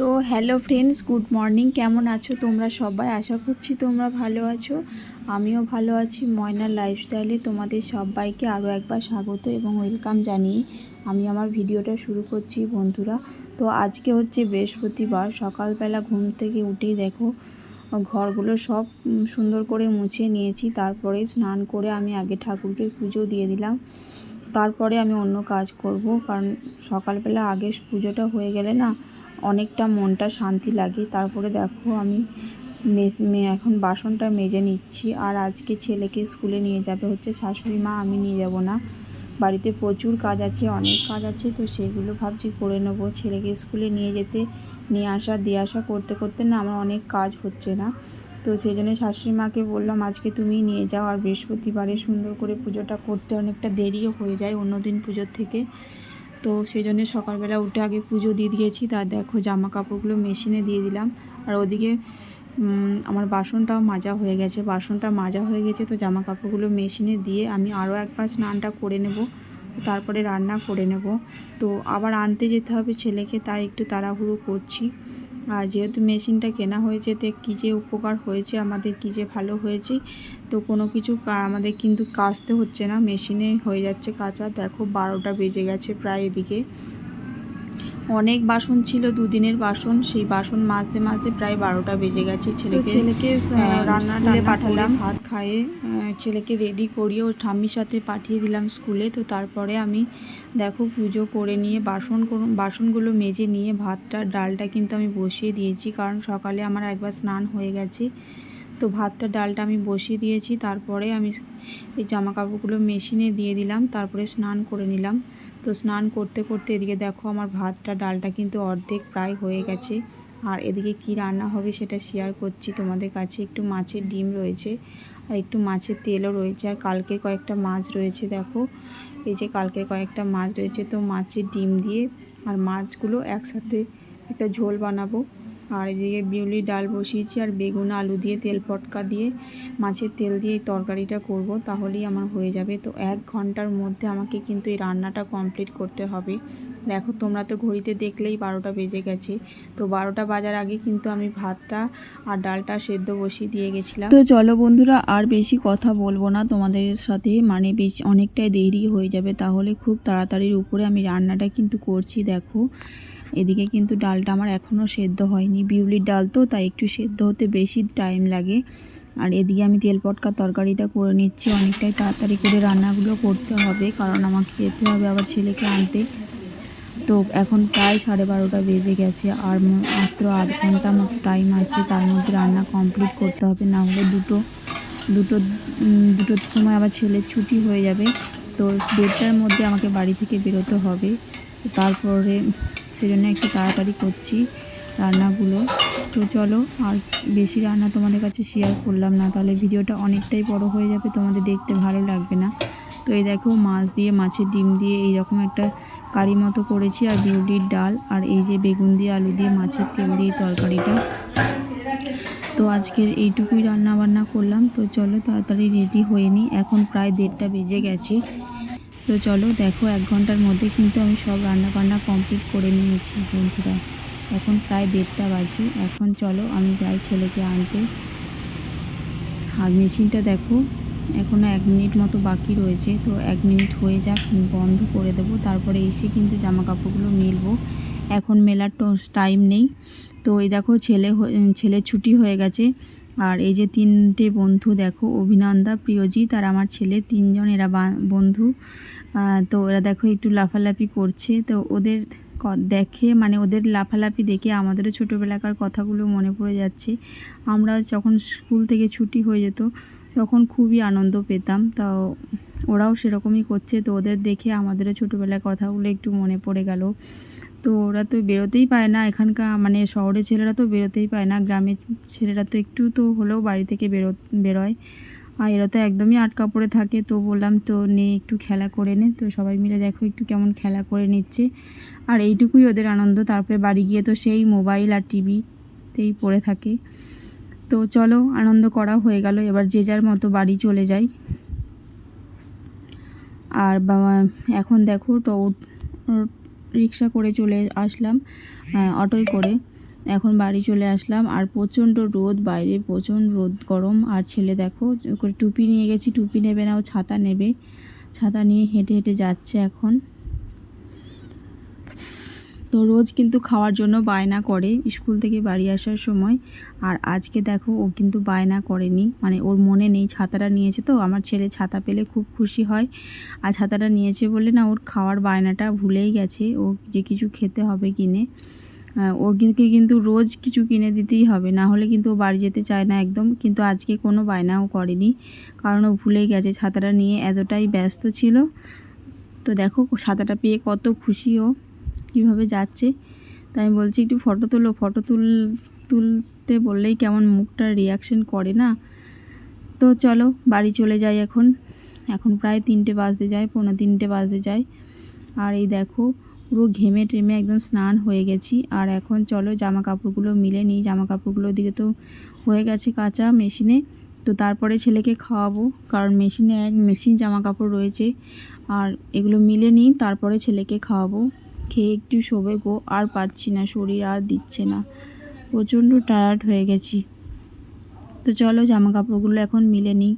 তো hello friends good morning কেমন আছো তোমরা সবাই? আশা করছি তোমরা ভালো আছো। আমিও ভালো আছি ময়নার লাইফস্টাইলে তোমাদের সবাইকে আরও একবার স্বাগত এবং ওয়েলকাম জানিয়ে আমি আমার ভিডিওটা শুরু করছি বন্ধুরা। তো আজকে হচ্ছে বৃহস্পতিবার, সকালবেলা ঘুম থেকে উঠেই দেখো, ঘরগুলো সব সুন্দর করে মুছে নিয়েছি, তারপরে স্নান করে আমি আগে ঠাকুরকে পুজো দিয়ে দিলাম। তারপরে আমি অন্য কাজ করব, কারণ সকালবেলা আগে পুজোটা হয়ে গেলে না অনেকটা মনটা শান্তি লাগে। তারপরে দেখো আমি এখন বাসনটা মেজে নিচ্ছি। আর আজকে ছেলেকে স্কুলে নিয়ে যাবে হচ্ছে শাশুড়ি মা, আমি নিয়ে যাব না। বাড়িতে প্রচুর কাজ আছে, অনেক কাজ আছে, তো সেগুলো ভাবছি করে নেব। ছেলেকে স্কুলে নিয়ে যেতে, নিয়ে আসা, দিয়ে আসা করতে করতে না আমার অনেক কাজ হচ্ছে না। তো সেই জন্য শাশুড়ি মাকে বললাম, আজকে তুমি নিয়ে যাও। আর বৃহস্পতিবারে সুন্দর করে পুজোটা করতে অনেকটা দেরিও হয়ে যায় অন্য দিন পুজোর থেকে। তো সেই জন্য সকালবেলা উঠে আগে পুজো দিয়ে দিয়েছি, তা দেখো জামা কাপড়গুলো মেশিনে দিয়ে দিলাম। আর ওদিকে আমার বাসনটাও মাজা হয়ে গেছে। বাসনটা মাজা হয়ে গেছে তো জামা কাপড়গুলো মেশিনে দিয়ে আমি আরও একবার স্নানটা করে নেব, তারপরে রান্না করে নেব। তো আবার আনতে যেতে হবে ছেলেকে, তাই একটু তাড়াহুড়ো করছি। আর যেহেতু মেশিনটা কেনা হয়েছে, তো কী যে উপকার হয়েছে, আমাদের কী যে ভালো হয়েছে, তো কোনো কিছু আমাদের কিন্তু কাচতে হচ্ছে না। মেশিনে হয়ে যাচ্ছে কাঁচা। দেখো, বারোটা বেজে গেছে প্রায় এদিকে। অনেক বাসন ছিল দুদিনের বাসন। সেই বাসন মাজতে মাজতে প্রায় বারোটা বেজে গেছে। ছেলেকে ছেলেকে, রান্না পাঠালাম। ভাত খাইয়ে ছেলেকে রেডি করিয়ে ওর ঠাম্মির সাথে পাঠিয়ে দিলাম স্কুলে। তো তারপরে আমি দেখো পুজো করে নিয়ে বাসন বাসনগুলো মেজে নিয়ে ভাতটা ডালটা কিন্তু আমি বসিয়ে দিয়েছি। কারণ সকালে আমার একবার স্নান হয়ে গেছে। তো ভাতটা ডালটা আমি বসিয়ে দিয়েছি। তারপরে আমি এই জামা কাপড়গুলো মেশিনে দিয়ে দিলাম। তারপরে স্নান করে নিলাম। তো স্নান করতে করতে এদিকে দেখো আমার ভাতটা, ডালটা কিন্তু অর্ধেক প্রায় হয়ে গেছে। আর এদিকে কি রান্না হবে সেটা শেয়ার করছি তোমাদের কাছে। একটু মাছের ডিম রয়েছে আর একটু মাছের তেলও রয়েছে। আর কালকে কয়েকটা মাছ রয়েছে দেখো। এই যে কালকে কয়েকটা মাছ রয়েছে, তো মাছের ডিম দিয়ে আর মাছগুলো একসাথে একটা ঝোল বানাবো। আর এদিকে বিউলির ডাল বসিয়েছি আর বেগুন, আলু দিয়ে তেল পটকা দিয়ে, মাছের তেল দিয়ে এই তরকারিটা করব, তাহলেই আমার হয়ে যাবে। তো এক ঘণ্টার মধ্যে আমাকে কিন্তু এই রান্নাটা কমপ্লিট করতে হবে। দেখো, তোমরা তো ঘড়িতে দেখলেই বারোটা বেজে গেছে। তো বারোটা বাজার আগে কিন্তু আমি ভাতটা আর ডালটা সেদ্ধ বসিয়ে দিয়ে গেছিলাম। তো চলো বন্ধুরা, আর বেশি কথা বলব না। তোমাদের সাথে মানে বেশ অনেকটাই দেরি হয়ে যাবে। তাহলে খুব তাড়াতাড়ির উপরে আমি রান্নাটা কিন্তু করছি, দেখো। এদিকে কিন্তু ডালটা আমার এখনও সেদ্ধ হয়নি। বিউলির ডাল তো, তাই একটু সেদ্ধ হতে বেশি টাইম লাগে। আর এদিকে আমি তেল পটকা তরকারিটা করে নিচ্ছি। অনেকটাই তাড়াতাড়ি করে রান্নাগুলো করতে হবে, কারণ আমাকে যেতে হবে আবার ছেলেকে আনতে। তো এখন প্রায় সাড়ে বারোটা বেজে গেছে, আর মাত্র আধ ঘণ্টা মতো টাইম আছে। তার মধ্যে রান্না কমপ্লিট করতে হবে, না হলে দুটো দুটো দুটোর সময় আবার ছেলের ছুটি হয়ে যাবে। তো দেড়টার মধ্যে আমাকে বাড়ি থেকে বেরোতে হবে। তারপরে সেজন্য একটু তাড়াতাড়ি করছি রান্নাগুলো। তো চলো, আর বেশি রান্না তোমাদের কাছে শেয়ার করলাম না। তাহলে ভিডিওটা অনেকটাই বড় হয়ে যাবে, তোমাদের দেখতে ভালো লাগবে না। তো এই দেখো, মাছ দিয়ে, মাছের ডিম দিয়ে এইরকম একটা কারি মতো করেছি, আর বিউলির ডাল, আর এই যে বেগুন দিয়ে, আলু দিয়ে, মাছের তেল দিয়ে তরকারিটা। তো আজকের এইটুকুই রান্না বান্না করলাম। তো চলো, তাড়াতাড়ি রেডি হয়ে নিই এখন প্রায় দেড়টা বেজে গেছে। তো চলো দেখো, এক ঘণ্টার মধ্যে কিন্তু আমি সব রান্না বান্না কমপ্লিট করে নিয়েছি বন্ধুরা। এখন প্রায় দেড়টা বাজে। এখন চলো আমি যাই ছেলেকে আনতে। আর মেশিনটা দেখো এখনও এক মিনিট মতো বাকি রয়েছে। তো এক মিনিট হয়ে যাক বন্ধ করে দেবো। তারপরে এসে কিন্তু জামা কাপড়গুলো মেলবো। এখন মেলার টাইম নেই। তো এই দেখো, ছেলে ছেলে ছুটি হয়ে গেছে। আর এই যে তিনটে বন্ধু, দেখো, অভিনন্দা, প্রিয়জিৎ আর আমার ছেলে, তিনজন এরা বন্ধু। তো ওরা দেখো একটু লাফালাফি করছে। তো ওদের দেখে মানে ওদের লাফালাফি দেখে আমাদেরও ছোটোবেলাকার কথাগুলো মনে পড়ে যাচ্ছে। আমরা যখন স্কুল থেকে ছুটি হয়ে যেত, তখন খুবই আনন্দ পেতাম। তো ওরাও সেরকমই করছে। তো ওদের দেখে আমাদেরও ছোটোবেলার কথাগুলো একটু মনে পড়ে গেল। তো ওরা তো বেরোতেই পায় না। এখানকার মানে শহরের ছেলেরা তো বেরোতেই পায় না। গ্রামের ছেলেরা তো একটু তো হলেও বাড়ি থেকে বেরো, বেরোয়। আর এরা তো একদমই আটকা পড়ে থাকে। তো বললাম, তো নে একটু খেলা করে নে। তো সবাই মিলে দেখো একটু কেমন খেলা করে নিচ্ছে। আর এইটুকুই ওদের আনন্দ। তারপরে বাড়ি গিয়ে তো সেই মোবাইল আর টিভিতেই পড়ে থাকে। তো চলো, আনন্দ করা হয়ে গেল। এবার যে যার মতো বাড়ি চলে যাই। আর এখন দেখো তো রিক্সা করে চলে আসলাম অটোই অটোয় করে। এখন বাড়ি চলে আসলাম আর প্রচণ্ড রোদ, বাইরে প্রচণ্ড রোদ, গরম। আর ছেলে দেখো, টুপি নিয়ে গেছি, টুপি নেবে না, ও ছাতা নেবে। ছাতা নিয়ে হেঁটে হেঁটে যাচ্ছে এখন। তো রোজ কিন্তু খাওয়ার জন্য বায়না করে স্কুল থেকে বাড়ি আসার সময়। আর আজকে দেখো, ও কিন্তু বায়না করেনি। মানে ওর মনে নেই, ছাতাটা নিয়েছে তো। আমার ছেলে ছাতা পেলে খুব খুশি হয়। আর ছাতাটা নিয়েছে বলে না, ওর খাওয়ার বায়নাটা ভুলেই গেছে। ও যে কিছু খেতে হবে কিনে কিন্তু কিন্তু রোজ কিছু কিনে দিতেই হবে। না হলে কিন্তু ও বাড়ি যেতে চায় না একদম। কিন্তু আজকে কোনো বায়নাও করেনি। কারণ ও ভুলেই গেছে, ছাতাটা নিয়ে এতটাই ব্যস্ত ছিল। তো দেখো, ছাতাটা পেয়ে কত খুশি ও। কীভাবে যাচ্ছে। তাই আমি বলছি, একটু ফটো তুলো ফটো তুল, তুলতে বললেই কেমন মুখটা রিয়াকশন করে না? তো চলো, বাড়ি চলে যাই এখন। এখন প্রায় তিনটে বাজতে যায় পনেরো তিনটে বাজতে যায়। আর এই দেখো, পুরো ঘেমে টেমে একদম স্নান হয়ে গেছি। আর এখন চলো জামা কাপড়গুলো মিলে নিই। জামা কাপড়গুলোর দিকে তো হয়ে গেছে কাঁচা মেশিনে। তো তারপরে ছেলেকে খাওয়াবো, কারণ মেশিনে এক মেশিন জামা কাপড় রয়েছে। আর এগুলো মিলে নিই, তারপরে ছেলেকে খাওয়াবো। খেয়ে একটু শোবে গো, আর পাচ্ছি না, শরীর আর দিচ্ছে না। প্রচণ্ড টায়ার্ড হয়ে গেছি। তো চলো জামা কাপড়গুলো এখন মিলে নিই।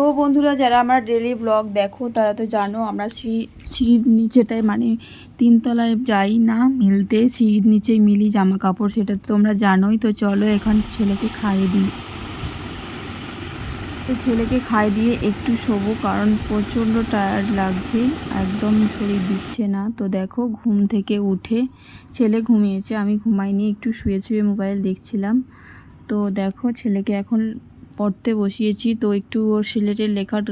তো বন্ধুরা, যারা আমার ডেলি ব্লগ দেখো, তারা তো জানো আমরা সিঁড়ি সিঁড়ির নিচেটায় মানে তিনতলায় যাই না মিলতে, সিঁড়ির নিচেই মিলি জামা কাপড় সেটা তো তোমরা জানোই। তো চলো এখন ছেলেকে খাইয়ে দিই। তো ছেলেকে খাই দিয়ে একটু শোবো, কারণ প্রচণ্ড টায়ার্ড লাগছে, একদম শরীর দিচ্ছে না। তো দেখো, ঘুম থেকে উঠে ছেলে ঘুমিয়েছে, আমি ঘুমাইনি, একটু শুয়ে শুয়ে মোবাইল দেখছিলাম। তো দেখো, ছেলেকে এখন পড়তে বসিয়েছি, তো একটু ওর সিলেটের লেখার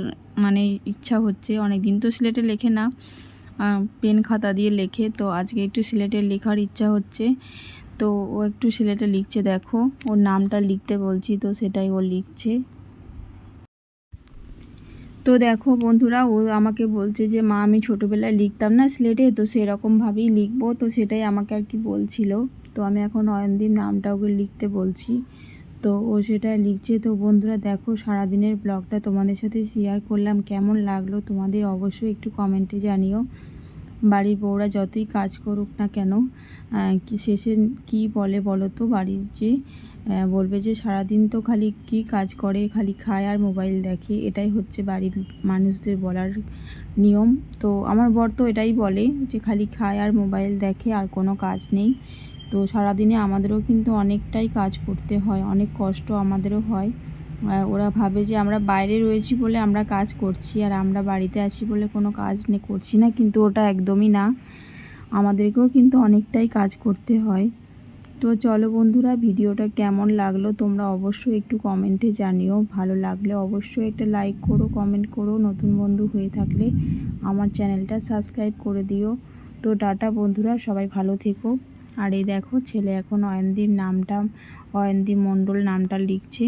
মানে ইচ্ছা হচ্ছে। অনেক দিন তো সিলেটে লেখে না পেন খাতা দিয়ে লেখে, তো আজকে একটু সিলেটের লেখার ইচ্ছা হচ্ছে। তো ও একটু সিলেটে লিখছে, দেখো। ওর নামটা লিখতে বলছি, তো সেটাই ও লিখছে। তো দেখো বন্ধুরা, ও আমাকে বলছে যে, মা, আমি ছোটোবেলায় লিখতাম না স্লেটে, তো সেরকমভাবেই লিখব। তো সেটাই আমাকে আর কি বলছিল। তো আমি এখন অয়নদীর নামটা ওকে লিখতে বলছি। তো ও সেটা লিখছে। তো বন্ধুরা দেখো, সারাদিনের ব্লগটা তোমাদের সাথে শেয়ার করলাম। কেমন লাগল তোমাদের অবশ্যই একটু কমেন্টে জানিও। বাড়ির বউরা যতই কাজ করুক না কেন কি শেষে কি বলে বলো তো? বাড়ির যে বলবে যে, সারাদিন তো খালি কি কাজ করে? খালি খায় আর মোবাইল দেখে। এটাই হচ্ছে বাড়ির মানুষদের বলার নিয়ম। তো আমার বর তো এটাই বলে যে, খালি খায় আর মোবাইল দেখে, আর কোনো কাজ নেই। তো সারাদিনে আমাদেরও কিন্তু অনেকটাই কাজ করতে হয়, অনেক কষ্ট আমাদেরও হয়। ওরা ভাবে যে আমরা বাইরে রয়েছি বলে আমরা কাজ করছি আর আমরা বাড়িতে আছি বলে কোনো কাজ নে, করছি না, কিন্তু ওটা একদমই না। আমাদেরকেও কিন্তু অনেকটাই কাজ করতে হয়। তো চলো বন্ধুরা, ভিডিওটা কেমন লাগল তোমরা অবশ্যই একটু কমেন্টে জানিও। ভালো লাগলে অবশ্যই একটা লাইক করো কমেন্ট করো। নতুন বন্ধু হয়ে থাকলে আমার চ্যানেলটা সাবস্ক্রাইব করে দিও। তো টাটা বন্ধুরা, সবাই ভালো থেকো। আর এই দেখো ছেলে এখন অয়নদীর নামটা অয়নদী মণ্ডল নামটা লিখছে।